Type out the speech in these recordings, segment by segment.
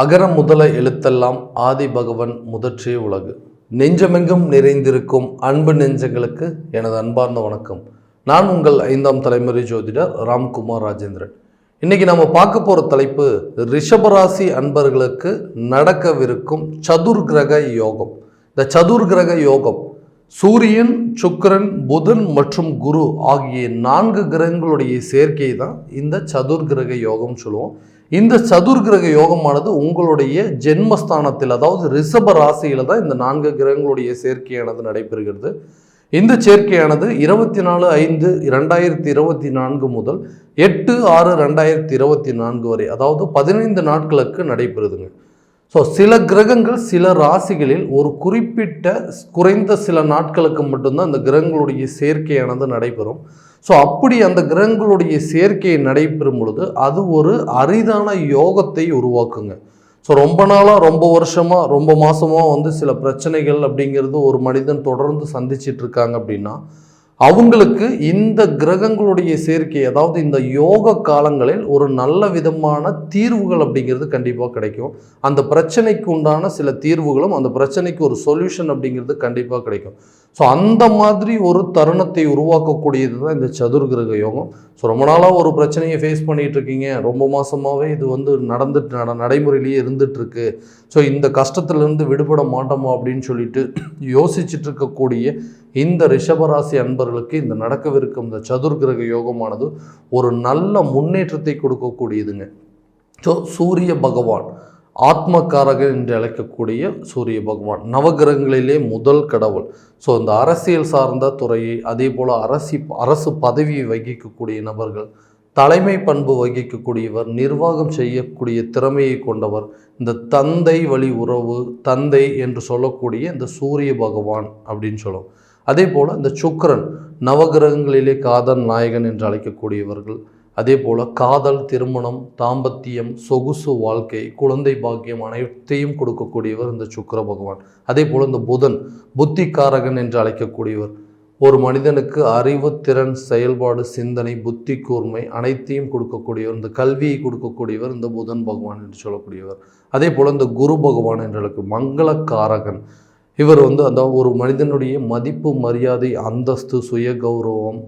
அகர முதல எழுத்தெல்லாம் ஆதி பகவன் முதற்றே உலகு. நெஞ்சமெங்கும் நிறைந்திருக்கும் அன்பு நெஞ்சங்களுக்கு எனது அன்பார்ந்த வணக்கம். நான் உங்கள் ஐந்தாம் தலைமுறை ஜோதிடர் ராம்குமார் ராஜேந்திரன். இன்னைக்கு நம்ம பார்க்க போகிற தலைப்பு ரிஷபராசி அன்பர்களுக்கு நடக்கவிருக்கும் சதுர்கிரக யோகம். இந்த சதுர்கிரக யோகம் சூரியன் சுக்கரன் புதன் மற்றும் குரு ஆகிய நான்கு கிரகங்களுடைய சேர்க்கை தான் இந்த சதுர்கிரக யோகம் சொல்லுவோம். இந்த சதுர்கிரக யோகமானது உங்களுடைய ஜென்மஸ்தானத்தில் அதாவது ரிஷப ராசியில் தான் இந்த நான்கு கிரகங்களுடைய சேர்க்கையானது நடைபெறுகிறது. இந்த சேர்க்கையானது இருபத்தி நாலு ஐந்து ரெண்டாயிரத்தி இருபத்தி நான்கு முதல் எட்டு ஆறு ரெண்டாயிரத்தி இருபத்தி நான்கு வரை அதாவது பதினைந்து நாட்களுக்கு நடைபெறுதுங்க. ஸோ சில கிரகங்கள் சில ராசிகளில் ஒரு குறிப்பிட்ட குறைந்த சில நாட்களுக்கு மட்டும்தான் இந்த கிரகங்களுடைய சேர்க்கையானது நடைபெறும். ஸோ அப்படி அந்த கிரகங்களுடைய சேர்க்கை நடைபெறும் பொழுது அது ஒரு அரிதான யோகத்தை உருவாக்குங்க. ஸோ ரொம்ப நாளாக ரொம்ப வருஷமாக ரொம்ப மாதமாக வந்து சில பிரச்சனைகள் அப்படிங்கிறது ஒரு மனிதன் தொடர்ந்து சந்திச்சிட்டு இருக்காங்க அப்படின்னா அவங்களுக்கு இந்த கிரகங்களுடைய சேர்க்கை அதாவது இந்த யோக காலங்களில் ஒரு நல்ல விதமான தீர்வுகள் அப்படிங்கிறது கண்டிப்பாக கிடைக்கும். அந்த பிரச்சனைக்கு உண்டான சில தீர்வுகளும் அந்த பிரச்சனைக்கு ஒரு சொல்யூஷன் அப்படிங்கிறது கண்டிப்பாக கிடைக்கும். ஸோ அந்த மாதிரி ஒரு தருணத்தை உருவாக்கக்கூடியது தான் இந்த சதுர்கிரக யோகம். ஸோ ரொம்ப நாளாக ஒரு பிரச்சனையை ஃபேஸ் பண்ணிகிட்டு இருக்கீங்க ரொம்ப மாதமாகவே இது வந்து நடந்துட்டு நட நடைமுறையிலேயே இருந்துகிட்ருக்கு ஸோ இந்த கஷ்டத்துலேருந்து விடுபட மாட்டோமா அப்படின்னு சொல்லிட்டு யோசிச்சுட்டு இருக்கக்கூடிய இந்த ரிஷபராசி அன்பர்களுக்கு இந்த நடக்கவிருக்கும் இந்த சதுர்கிரக யோகமானது ஒரு நல்ல முன்னேற்றத்தை கொடுக்கக்கூடியதுங்க. ஸோ சூரிய பகவான். ஆத்மகாரகன் என்று அழைக்கக்கூடிய சூரிய பகவான். நவகிரகங்களிலே முதல் கடவுள். ஸோ இந்த அரசியல் சார்ந்த துறையை அதே போல் அரசி அரசு பதவியை வகிக்கக்கூடிய நபர்கள் தலைமை பண்பு வகிக்கக்கூடியவர் நிர்வாகம் செய்யக்கூடிய திறமையை கொண்டவர் இந்த தந்தை வழி உறவு தந்தை என்று சொல்லக்கூடிய இந்த சூரிய பகவான் அப்படின்னு சொல்லுவோம் அதே போல் இந்த சுக்கரன் நவகிரகங்களிலே காதன் நாயகன் என்று அழைக்கக்கூடியவர்கள் அதே போல் காதல் திருமணம் தாம்பத்தியம் சொகுசு வாழ்க்கை குழந்தை பாக்கியம் அனைத்தையும் கொடுக்கக்கூடியவர் இந்த சுக்கர பகவான். அதே போல் இந்த புதன் புத்திகாரகன் என்று அழைக்கக்கூடியவர். ஒரு மனிதனுக்கு அறிவு திறன் செயல்பாடு சிந்தனை புத்தி கூர்மை அனைத்தையும் கொடுக்கக்கூடியவர். இந்த கல்வியை கொடுக்கக்கூடியவர் இந்த புதன் பகவான் என்று சொல்லக்கூடியவர். அதே போல் இந்த குரு பகவான் என்று அழைக்க மங்களக்காரகன். இவர் வந்து அந்த ஒரு மனிதனுடைய மதிப்பு மரியாதை அந்தஸ்து சுய கௌரவம்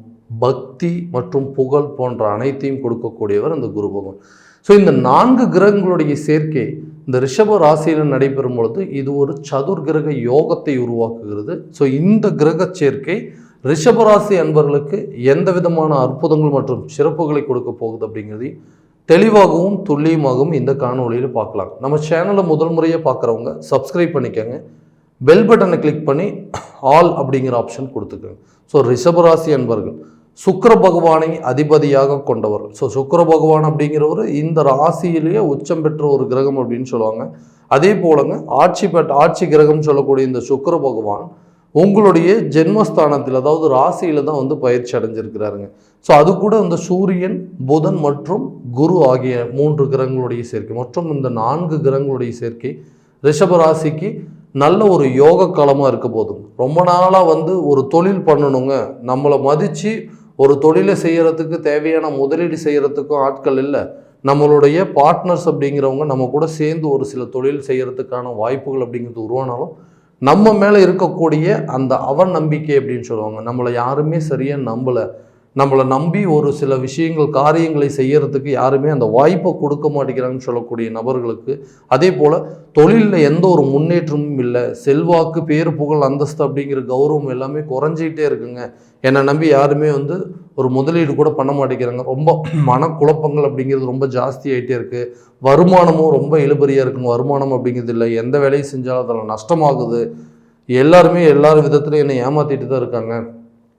பக்தி மற்றும் புகழ் போன்ற அனைத்தையும் கொடுக்கக்கூடியவர் அந்த குரு பகவான். ஸோ இந்த நான்கு கிரகங்களுடைய சேர்க்கை இந்த ரிஷப ராசியில் நடைபெறும் பொழுது இது ஒரு சதுர்கிரக யோகத்தை உருவாக்குகிறது. ஸோ இந்த கிரக சேர்க்கை ரிஷபராசி அன்பர்களுக்கு எந்த விதமான அற்புதங்கள் மற்றும் சிறப்புகளை கொடுக்க போகுது அப்படிங்கிறது தெளிவாகவும் துல்லியமாகவும் இந்த காணொலியில் பார்க்கலாம். நம்ம சேனலை முதல் முறையாக பார்க்குறவங்க சப்ஸ்கிரைப் பண்ணிக்கோங்க. பெல் பட்டனை கிளிக் பண்ணி ஆல் அப்படிங்கிற ஆப்ஷன் கொடுத்துக்கோங்க. ஸோ ரிஷபராசி அன்பர்கள் சுக்கர பகவானை அதிபதியாக கொண்டவர். ஸோ சுக்கர பகவான் அப்படிங்கிறவர் இந்த ராசியிலேயே உச்சம் பெற்ற ஒரு கிரகம் அப்படின்னு சொல்லுவாங்க. அதே போலங்க ஆட்சி பெற்ற ஆட்சி கிரகம் சொல்லக்கூடிய இந்த சுக்கர பகவான் உங்களுடைய ஜென்மஸ்தானத்தில் அதாவது ராசியில் தான் வந்து பயிற்சி அடைஞ்சிருக்கிறாருங்க. ஸோ அது கூட இந்த சூரியன் புதன் மற்றும் குரு ஆகிய மூன்று கிரகங்களுடைய சேர்க்கை. மற்றும் இந்த நான்கு கிரகங்களுடைய சேர்க்கை ரிஷப ராசிக்கு நல்ல ஒரு யோக காலமாக இருக்க போதும் ரொம்ப நாளாக வந்து ஒரு தொழில் பண்ணணுங்க. நம்மளை மதித்து ஒரு தொழிலை செய்கிறதுக்கு தேவையான முதலீடு செய்கிறதுக்கும் ஆட்கள் இல்லை. நம்மளுடைய பார்ட்னர்ஸ் அப்படிங்கிறவங்க நம்ம கூட சேர்ந்து ஒரு சில தொழில் செய்கிறதுக்கான வாய்ப்புகள் அப்படிங்கிறது உருவானாலும் நம்ம மேலே இருக்கக்கூடிய அந்த அவநம்பிக்கை நம்பிக்கை அப்படின்னு சொல்லுவாங்க. நம்மளை யாருமே சரியாக நம்பலை. நம்மளை நம்பி ஒரு சில விஷயங்கள் காரியங்களை செய்யறதுக்கு யாருமே அந்த வாய்ப்பை கொடுக்க மாட்டேங்கிறாங்கன்னு சொல்லக்கூடிய நபர்களுக்கு அதே போல் தொழிலில் எந்த ஒரு முன்னேற்றமும் இல்லை. செல்வாக்கு பேர் புகழ் அந்தஸ்து அப்படிங்கிற கௌரவம் எல்லாமே குறைஞ்சிக்கிட்டே இருக்குங்க. என்னை நம்பி யாருமே வந்து ஒரு முதலீடு கூட பண்ண மாட்டேங்கிறாங்க. ரொம்ப மனக்குழப்பங்கள் அப்படிங்கிறது ரொம்ப ஜாஸ்தி ஆகிட்டே இருக்குது வருமானமும் ரொம்ப இழுபறியாக இருக்குங்க. வருமானம் அப்படிங்கிறது இல்லை. எந்த வேலையும் செஞ்சாலும் அதில் நஷ்டமாகுது. எல்லாருமே எல்லா விதத்துலையும் என்னை ஏமாற்றிட்டு தான் இருக்காங்க.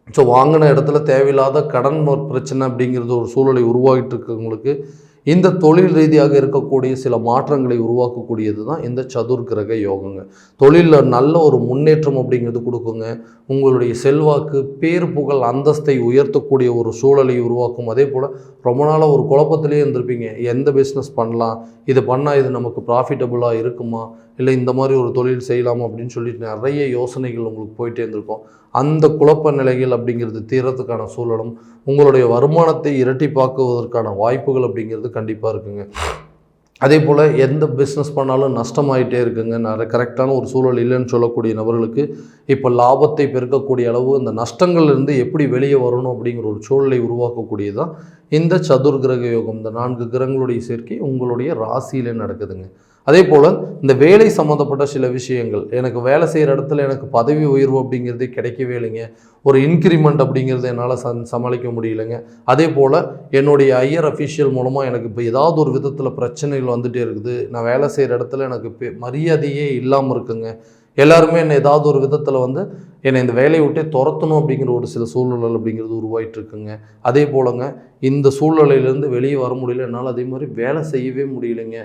ஸோ வாங்கின இடத்துல தேவையில்லாத கடன் பிரச்சனை அப்படிங்கிறது ஒரு சூழலை உருவாகிட்டு இருக்கவங்களுக்கு இந்த தொழில் ரீதியாக இருக்கக்கூடிய சில மாற்றங்களை உருவாக்கக்கூடியது தான் இந்த சதுர்கிரக யோகங்க. தொழிலில் நல்ல ஒரு முன்னேற்றம் அப்படிங்கிறது கொடுக்குங்க. உங்களுடைய செல்வாக்கு பேர் புகழ் அந்தஸ்தை உயர்த்தக்கூடிய ஒரு சூழலை உருவாக்கும். அதே போல் ரொம்ப நாளாக ஒரு குழப்பத்திலே இருந்திருப்பீங்க. எந்த பிஸ்னஸ் பண்ணலாம்? இது பண்ணால் இது நமக்கு ப்ராஃபிட்டபுளாக இருக்குமா? இல்லை இந்த மாதிரி ஒரு தொழில் செய்யலாமா அப்படின்னு சொல்லிட்டு நிறைய யோசனைகள் உங்களுக்கு போயிட்டே இருந்திருக்கும். அந்த குழப்ப நிலைகள் அப்படிங்கிறது தீரத்துக்கான சூழலும் உங்களுடைய வருமானத்தை இரட்டிப்பாக்குவதற்கான வாய்ப்புகள் அப்படிங்கிறது கண்டிப்பாக இருக்குங்க. அதே போல் எந்த பிஸ்னஸ் பண்ணாலும் நஷ்டமாயிட்டே இருக்குங்க. நிறைய கரெக்டான ஒரு சூழல் இல்லைன்னு சொல்லக்கூடிய நபர்களுக்கு இப்போ லாபத்தை பெருக்கக்கூடிய அளவு இந்த நஷ்டங்கள்லேருந்து எப்படி வெளியே வரணும் அப்படிங்கிற ஒரு சூழலை உருவாக்கக்கூடியதான் இந்த சதுர்கிரக யோகம். இந்த நான்கு கிரகங்களுடைய சேர்க்கை உங்களுடைய ராசியிலே நடக்குதுங்க. அதே போல் இந்த வேலை சம்மந்தப்பட்ட சில விஷயங்கள் எனக்கு வேலை செய்கிற இடத்துல எனக்கு பதவி உயர்வு அப்படிங்கிறதே கிடைக்கவே இல்லைங்க. ஒரு இன்க்ரிமெண்ட் அப்படிங்கிறது என்னால் ச சமாளிக்க முடியலைங்க. அதே போல் என்னுடைய ஐயர் அஃபிஷியல் மூலமாக எனக்கு இப்போ ஏதாவது ஒரு விதத்தில் பிரச்சனைகள் வந்துகிட்டே இருக்குது. நான் வேலை செய்கிற இடத்துல எனக்கு மரியாதையே இல்லாமல் இருக்குங்க. எல்லாருமே என்னை ஏதாவது ஒரு விதத்தில் வந்து என்னை இந்த வேலையை விட்டே துரத்தணும் அப்படிங்கிற ஒரு சில சூழ்நிலை அப்படிங்கிறது உருவாயிட்டு இருக்குங்க. அதே போலங்க இந்த சூழ்நிலையிலேருந்து வெளியே வர முடியல. என்னால் அதே மாதிரி வேலை செய்யவே முடியலைங்க.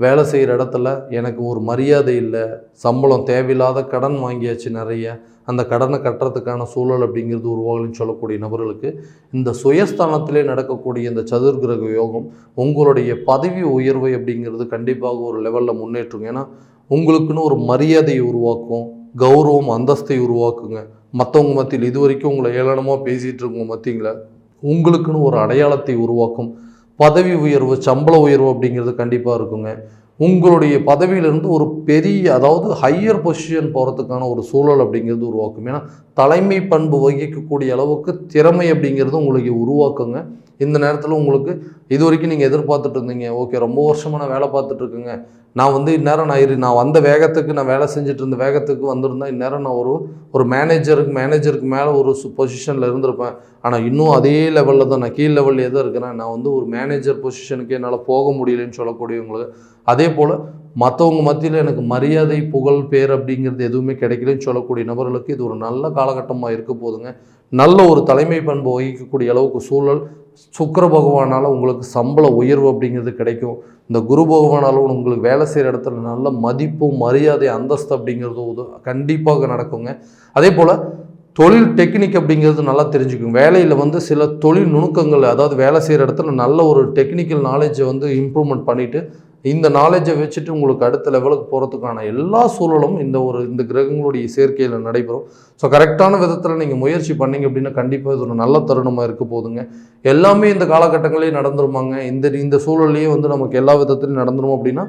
வேலை செய்கிற இடத்துல எனக்கு ஒரு மரியாதை இல்லை சம்பளம் தேவையில்லாத கடன் வாங்கியாச்சு நிறைய அந்த கடனை கட்டுறதுக்கான சூழல் அப்படிங்கிறது உருவாகலன்னு சொல்லக்கூடிய நபர்களுக்கு இந்த சுயஸ்தானத்திலே நடக்கக்கூடிய இந்த சதுர்கிரக யோகம் உங்களுடைய பதவி உயர்வை அப்படிங்கிறது கண்டிப்பாக ஒரு லெவலில் முன்னேற்றுங்க ஏன்னா உங்களுக்குன்னு ஒரு மரியாதையை உருவாக்கும் கௌரவம் அந்தஸ்தை உருவாக்குங்க. மற்றவங்க மத்தியில் இது வரைக்கும் உங்களை ஏளனமாக பேசிகிட்டு இருக்கவங்க மத்தியில் உங்களுக்குன்னு ஒரு அடையாளத்தை உருவாக்கும் பதவி உயர்வு சம்பள உயர்வு அப்படிங்கிறது கண்டிப்பாக இருக்குங்க. உங்களுடைய பதவியிலிருந்து ஒரு பெரிய அதாவது ஹையர் பொசிஷன் போகிறதுக்கான ஒரு சூழல் அப்படிங்கிறது உருவாக்கும். ஏன்னா தலைமை பண்பு வகிக்கக்கூடிய அளவுக்கு திறமை அப்படிங்கிறது உங்களுக்கு உருவாக்குங்க. இந்த நேரத்தில் உங்களுக்கு இது வரைக்கும் நீங்கள் எதிர்பார்த்துட்டு இருந்தீங்க. ஓகே ரொம்ப வருஷமாக நான் வேலை பார்த்துட்ருக்குங்க நான் வந்து இந்நேரம் நான் இரு நான் வந்த வேகத்துக்கு நான் வேலை செஞ்சுட்டு இருந்த வேகத்துக்கு வந்திருந்தேன் இந்நேரம் நான் ஒரு ஒரு மேனேஜருக்கு மேனேஜருக்கு மேலே ஒரு பொசிஷனில் இருந்திருப்பேன். ஆனால் இன்னும் அதே லெவலில் தான் நான் கீழ் லெவல்லே தான் இருக்கிறேன் நான் வந்து ஒரு மேனேஜர் பொசிஷனுக்கு என்னால் போக முடியலன்னு சொல்லக்கூடியவங்களுக்கு. அதே போல் மற்றவங்க மத்தியில் எனக்கு மரியாதை புகழ் பேர் அப்படிங்கிறது எதுவுமே கிடைக்கலன்னு சொல்லக்கூடிய நபர்களுக்கு இது ஒரு நல்ல காலகட்டமாக இருக்க போதுங்க. நல்ல ஒரு தலைமை பண்பு வகிக்கக்கூடிய அளவுக்கு சூழல். சுக்கர பகவானால் உங்களுக்கு சம்பள உயர்வு அப்படிங்கிறது கிடைக்கும். இந்த குரு பகவானால் உங்களுக்கு வேலை செய்கிற இடத்துல நல்ல மதிப்பு மரியாதை அந்தஸ்து அப்படிங்கிறது உத கண்டிப்பாக நடக்குங்க. அதே போல் தொழில் டெக்னிக் அப்படிங்கிறது நல்லா தெரிஞ்சுக்கும் வேலையில் வந்து சில தொழில் நுணுக்கங்கள் அதாவது வேலை செய்கிற இடத்துல நல்ல ஒரு டெக்னிக்கல் நாலேஜை வந்து இம்ப்ரூவ்மெண்ட் பண்ணிவிட்டு இந்த நாலேஜை வச்சுட்டு உங்களுக்கு அடுத்த லெவலுக்கு போகிறதுக்கான எல்லா சூழலும் இந்த ஒரு இந்த கிரகங்களுடைய சேர்க்கையில் நடைபெறும். ஸோ கரெக்டான விதத்தில் நீங்கள் முயற்சி பண்ணீங்க அப்படின்னா கண்டிப்பாக இது ஒரு நல்ல தருணமாக இருக்க போதுங்க எல்லாமே இந்த காலகட்டங்களே நடந்துருமாங்க. இந்த இந்த சூழல்லையே வந்து நமக்கு எல்லா விதத்துலையும் நடந்துரும் அப்படின்னா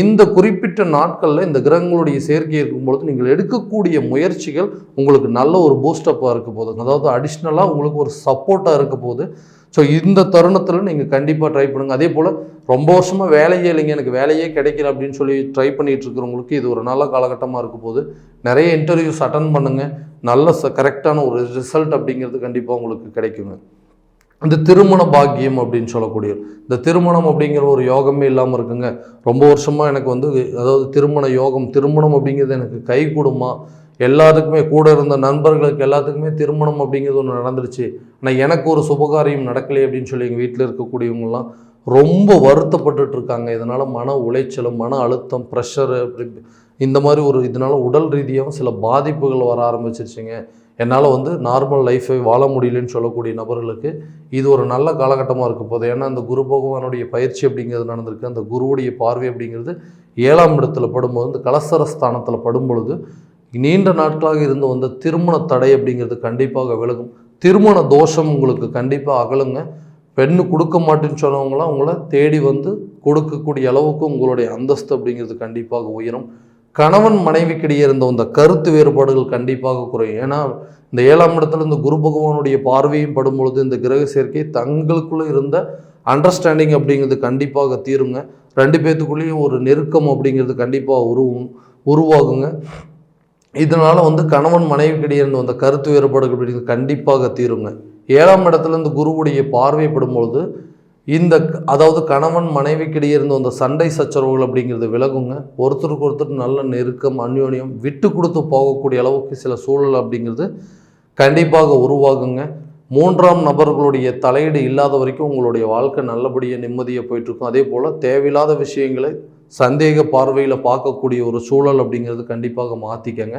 இந்த குறிப்பிட்ட நாட்களில் இந்த கிரகங்களுடைய சேர்க்கை இருக்கும்பொழுது நீங்கள் எடுக்கக்கூடிய முயற்சிகள் உங்களுக்கு நல்ல ஒரு பூஸ்டப்பாக இருக்க போதுங்க அதாவது அடிஷ்னலாக உங்களுக்கு ஒரு சப்போர்ட்டாக இருக்க போகுது. ஸோ இந்த தருணத்தில் நீங்கள் கண்டிப்பாக ட்ரை பண்ணுங்கள் அதே போல் ரொம்ப வருஷமாக வேலையே இல்லைங்க. எனக்கு வேலையே கிடைக்கல அப்படின்னு சொல்லி ட்ரை பண்ணிகிட்டு இருக்கிறவங்களுக்கு இது ஒரு நல்ல காலகட்டமாக இருக்க போது நிறைய இன்டர்வியூஸ் அட்டன் பண்ணுங்கள் நல்ல ச கரெக்டான ஒரு ரிசல்ட் அப்படிங்கிறது கண்டிப்பாக உங்களுக்கு கிடைக்குங்க. இந்த திருமண பாக்கியம் அப்படின்னு சொல்லக்கூடிய இந்த திருமணம் அப்படிங்கிற ஒரு யோகமே இல்லாமல் இருக்குங்க. ரொம்ப வருஷமாக எனக்கு வந்து அதாவது திருமண யோகம் திருமணம் அப்படிங்கிறது எனக்கு கை கொடுமா எல்லாத்துக்குமே கூட இருந்த நண்பர்களுக்கு எல்லாத்துக்குமே திருமணம் அப்படிங்கிறது ஒன்று நடந்துருச்சு. ஆனால் எனக்கு ஒரு சுபகாரியம் நடக்கலை அப்படின்னு சொல்லி எங்கள் வீட்டில் இருக்கக்கூடியவங்கலாம் ரொம்ப வருத்தப்பட்டுட்டு இருக்காங்க இதனால் மன உளைச்சலும் மன அழுத்தம் ப்ரெஷரு அப்படி இந்த மாதிரி ஒரு இதனால உடல் ரீதியாகவும் சில பாதிப்புகள் வர ஆரம்பிச்சிருச்சுங்க. என்னால் வந்து நார்மல் லைஃபை வாழ முடியலன்னு சொல்லக்கூடிய நபர்களுக்கு இது ஒரு நல்ல காலகட்டமாக இருக்க போது ஏன்னா அந்த குரு பகவானுடைய பயிற்சி அப்படிங்கிறது நடந்திருக்கு. அந்த குருவுடைய பார்வை அப்படிங்கிறது ஏழாம் இடத்துல படும்போது இந்த கலசர ஸ்தானத்தில் படும் பொழுது நீண்ட நாட்களாக இருந்து வந்த திருமண தடை அப்படிங்கிறது கண்டிப்பாக விலகும். திருமண தோஷம் உங்களுக்கு கண்டிப்பாக அகலுங்க. பெண்ணு கொடுக்க மாட்டேன்னு சொன்னவங்களாம் உங்களை தேடி வந்து கொடுக்கக்கூடிய அளவுக்கு உங்களுடைய அந்தஸ்து அப்படிங்கிறது கண்டிப்பாக உயரும். கணவன் மனைவிக்கிடையே இருந்த அந்த கருத்து வேறுபாடுகள் கண்டிப்பாக குறையும். ஏன்னா இந்த ஏழாம் இடத்துல இந்த குரு பகவானுடைய பார்வையும் படும் பொழுது இந்த கிரக சேர்க்கை தங்களுக்குள்ளே இருந்த அண்டர்ஸ்டாண்டிங் அப்படிங்கிறது கண்டிப்பாக தீருங்க. ரெண்டு பேர்த்துக்குள்ளேயும் ஒரு நெருக்கம் அப்படிங்கிறது கண்டிப்பாக உருவும் உருவாகுங்க. இதனால் வந்து கணவன் மனைவிக்கிடையே இருந்த அந்த கருத்து வேறுபாடுகள் அப்படிங்கிறது கண்டிப்பாக தீருங்க. ஏழாம் இடத்துல இந்த குருவுடைய பார்வைப்படும் பொழுது இந்த அதாவது கணவன் மனைவிக்கிடையே இருந்த அந்த சண்டை சச்சரவுகள் அப்படிங்கிறது விலகுங்க. ஒருத்தருக்கு ஒருத்தர் நல்ல நெருக்கம் அந்யோன்யம் விட்டு கொடுத்து போகக்கூடிய அளவுக்கு சில சூழல் அப்படிங்கிறது கண்டிப்பாக உருவாகுங்க. மூன்றாம் நபர்களுடைய தலையீடு இல்லாத வரைக்கும் உங்களுடைய வாழ்க்கை நல்லபடியாக நிம்மதியாக போயிட்டுருக்கும் அதே போல் தேவையில்லாத விஷயங்களை சந்தேக பார்வையில் பார்க்கக்கூடிய ஒரு சூழல் அப்படிங்கிறது கண்டிப்பாக மாற்றிக்கங்க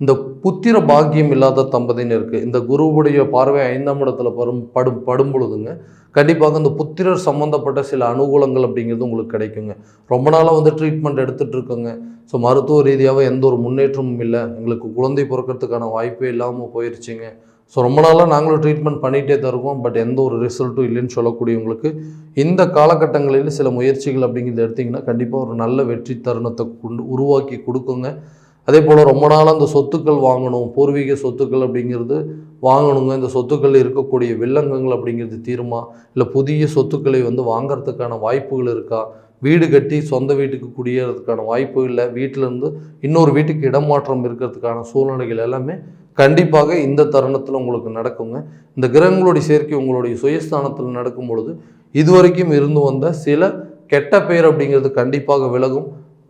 இந்த புத்திர பாக்கியம் இல்லாத தம்பதின்னு இருக்குது இந்த குருவுடைய பார்வை ஐந்தாம் இடத்துல படும் படும் படும் பொழுதுங்க கண்டிப்பாக இந்த புத்திரர் சம்மந்தப்பட்ட சில அனுகூலங்கள் அப்படிங்கிறது உங்களுக்கு கிடைக்குங்க. ரொம்ப நாளாக வந்து ட்ரீட்மெண்ட் எடுத்துகிட்டு இருக்கோங்க. ஸோ மருத்துவ ரீதியாக எந்த ஒரு முன்னேற்றமும் இல்லை. எங்களுக்கு குழந்தை பிறக்கிறதுக்கான வாய்ப்பே இல்லாமல் போயிடுச்சுங்க ஸோ ரொம்ப நாளாக நாங்களும் ட்ரீட்மெண்ட் பண்ணிகிட்டே தான் இருக்கோம். பட் எந்த ஒரு ரிசல்ட்டும் இல்லைன்னு சொல்லக்கூடியவங்களுக்கு இந்த காலகட்டங்களில் சில முயற்சிகள் அப்படிங்கிறத எடுத்திங்கன்னா கண்டிப்பாக ஒரு நல்ல வெற்றி தருணத்தை கொண்டு உருவாக்கி கொடுக்குங்க. அதே போல் ரொம்ப நாளாக அந்த சொத்துக்கள் வாங்கணும் பூர்வீக சொத்துக்கள் அப்படிங்கிறது வாங்கணுங்க. இந்த சொத்துக்கள் இருக்கக்கூடிய வில்லங்கங்கள் அப்படிங்கிறது தீருமா? இல்லை புதிய சொத்துக்களை வந்து வாங்கிறதுக்கான வாய்ப்புகள் இருக்கா? வீடு கட்டி சொந்த வீட்டுக்கு குடியேறதுக்கான வாய்ப்பு இல்லை. வீட்டிலேருந்து இன்னொரு வீட்டுக்கு இடமாற்றம் இருக்கிறதுக்கான சூழ்நிலைகள் எல்லாமே கண்டிப்பாக இந்த தருணத்தில் உங்களுக்கு நடக்குங்க. இந்த கிரகங்களுடைய சேர்க்கை உங்களுடைய சுயஸ்தானத்தில் நடக்கும் பொழுது இதுவரைக்கும் இருந்து வந்த சில கெட்ட பெயர் அப்படிங்கிறது கண்டிப்பாக விலகும்.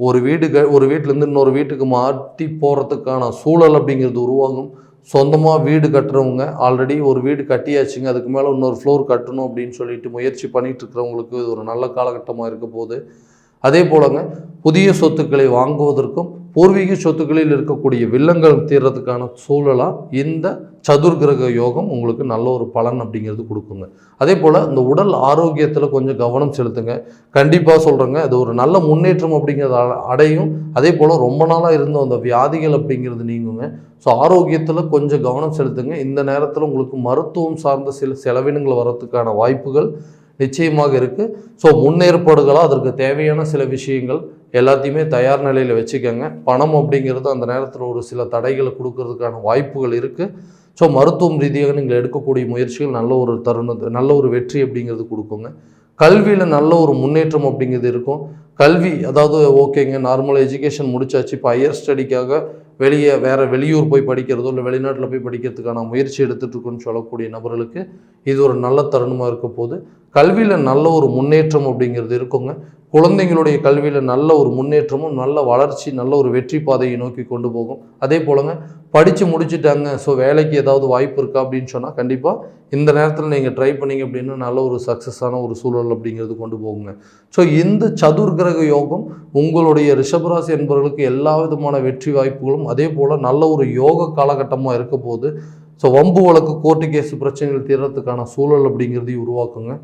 ஒரு வீடு க ஒரு வீட்டிலேருந்து இன்னொரு வீட்டுக்கு மாற்றி போகிறதுக்கான சூழல் அப்படிங்கிறது உருவாகும். சொந்தமாக வீடு கட்டுறவங்க ஆல்ரெடி ஒரு வீடு கட்டியாச்சுங்க அதுக்கு மேலே இன்னொரு ஃப்ளோர் கட்டணும் அப்படின்னு சொல்லிட்டு முயற்சி பண்ணிகிட்டு இருக்கிறவங்களுக்கு இது ஒரு நல்ல காலகட்டமாக இருக்க போகுது. அதே போலங்க புதிய சொத்துக்களை வாங்குவதற்கும் பூர்வீக சொத்துக்களில் இருக்கக்கூடிய வில்லங்கள் தீர்றதுக்கான சூழலாக இந்த சதுர்கிரக யோகம் உங்களுக்கு நல்ல ஒரு பலன் அப்படிங்கிறது கொடுக்குங்க. அதே போல் இந்த உடல் ஆரோக்கியத்தில் கொஞ்சம் கவனம் செலுத்துங்க. கண்டிப்பாக சொல்கிறேங்க அது ஒரு நல்ல முன்னேற்றம் அப்படிங்கிறத அடையும். அதே போல் ரொம்ப நாளாக இருந்த அந்த வியாதிகள் அப்படிங்கிறது நீங்குங்க. ஸோ ஆரோக்கியத்தில் கொஞ்சம் கவனம் செலுத்துங்க. இந்த நேரத்தில் உங்களுக்கு மருத்துவம் சார்ந்த சில செலவினங்கள் வரத்துக்கான வாய்ப்புகள் நிச்சயமாக இருக்குது ஸோ முன்னேற்பாடுகளாக அதற்கு தேவையான சில விஷயங்கள் எல்லாத்தையுமே தயார் நிலையில் வச்சுக்கோங்க. பணம் அப்படிங்கிறது அந்த நேரத்தில் ஒரு சில தடைகளை கொடுக்கறதுக்கான வாய்ப்புகள் இருக்குது ஸோ மருத்துவம் ரீதியாக நீங்கள் எடுக்கக்கூடிய முயற்சிகள் நல்ல ஒரு தருணம் நல்ல ஒரு வெற்றி அப்படிங்கிறது கொடுக்குங்க. கல்வியில் நல்ல ஒரு முன்னேற்றம் அப்படிங்கிறது இருக்கும். கல்வி அதாவது ஓகேங்க நார்மல் எஜுகேஷன் முடிச்சாச்சு. இப்போ ஹையர் ஸ்டடிக்காக வெளியே வேறு வெளியூர் போய் படிக்கிறதோ இல்லை வெளிநாட்டில் போய் படிக்கிறதுக்கான முயற்சி எடுத்துகிட்ருக்குன்னு சொல்லக்கூடிய நபர்களுக்கு இது ஒரு நல்ல தருணமாக இருக்க போது கல்வியில் நல்ல ஒரு முன்னேற்றம் அப்படிங்கிறது இருக்குங்க. குழந்தைங்களுடைய கல்வியில் நல்ல ஒரு முன்னேற்றமும் நல்ல வளர்ச்சி நல்ல ஒரு வெற்றி பாதையை நோக்கி கொண்டு போகும். அதே போலங்க படித்து முடிச்சுட்டாங்க ஸோ வேலைக்கு ஏதாவது வாய்ப்பு இருக்கா அப்படின்னு சொன்னால் கண்டிப்பாக இந்த நேரத்தில் நீங்கள் ட்ரை பண்ணீங்க அப்படின்னா நல்ல ஒரு சக்ஸஸான ஒரு சூழல் அப்படிங்கிறது கொண்டு போகுங்க. ஸோ இந்த சதுர்கிரக யோகம் உங்களுடைய ரிஷபராசி என்பவர்களுக்கு எல்லா விதமான வெற்றி வாய்ப்புகளும் அதே போல் நல்ல ஒரு யோக காலகட்டமாக இருக்க போது ஸோ வம்பு வழக்கு கோர்ட்டு கேஸ் பிரச்சனைகள் தீர்றதுக்கான சூழல் அப்படிங்கிறதையும் உருவாக்குங்க.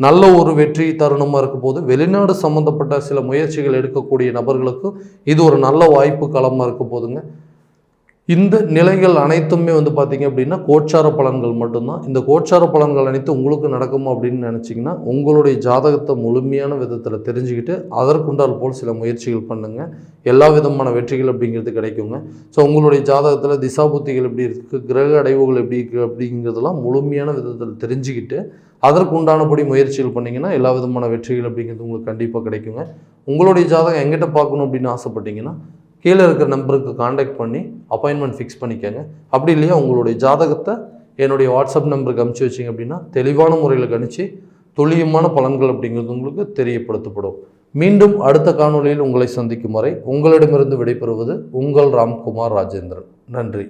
நல்ல ஒரு வெற்றி தருணமாக இருக்கும் போது வெளிநாடு சம்மந்தப்பட்ட சில முயற்சிகள் எடுக்கக்கூடிய நபர்களுக்கு இது ஒரு நல்ல வாய்ப்பு களமாக இருக்க போதுங்க இந்த நிலைகள் அனைத்துமே வந்து பார்த்தீங்க அப்படின்னா கோச்சார பலன்கள் மட்டும்தான். இந்த கோச்சார பலன்கள் அனைத்து உங்களுக்கு நடக்குமா அப்படின்னு நினச்சிங்கன்னா உங்களுடைய ஜாதகத்தை முழுமையான விதத்தில் தெரிஞ்சுக்கிட்டு அதற்குண்டால் போல் சில முயற்சிகள் பண்ணுங்க. எல்லா விதமான வெற்றிகள் அப்படிங்கிறது கிடைக்குங்க. ஸோ உங்களுடைய ஜாதகத்தில் திசாபுத்திகள் எப்படி இருக்குது கிரக அடைவுகள் எப்படி இருக்குது அப்படிங்கிறதெல்லாம் முழுமையான விதத்தில் தெரிஞ்சுக்கிட்டு அதற்கு உண்டானபடி முயற்சிகள் பண்ணிங்கன்னா எல்லா விதமான வெற்றிகள் அப்படிங்கிறது உங்களுக்கு கண்டிப்பாக கிடைக்குங்க. உங்களுடைய ஜாதகம் எங்கிட்ட பார்க்கணும் அப்படின்னு ஆசைப்பட்டீங்கன்னா கீழே இருக்கிற நம்பருக்கு காண்டாக்ட் பண்ணி அப்பாயின்மெண்ட் ஃபிக்ஸ் பண்ணிக்கோங்க. அப்படி இல்லையா உங்களுடைய ஜாதகத்தை என்னுடைய வாட்ஸ்அப் நம்பருக்கு அனுப்பிச்சி வச்சிங்க அப்படின்னா தெளிவான முறையில் கணிச்சு துல்லியமான பலன்கள் அப்படிங்கிறது உங்களுக்கு தெரியப்படுத்தப்படும். மீண்டும் அடுத்த காணொலியில் உங்களை சந்திக்கும் வரை உங்களிடமிருந்து விடைபெறுவது உங்கள் ராம்குமார் ராஜேந்திரன். நன்றி.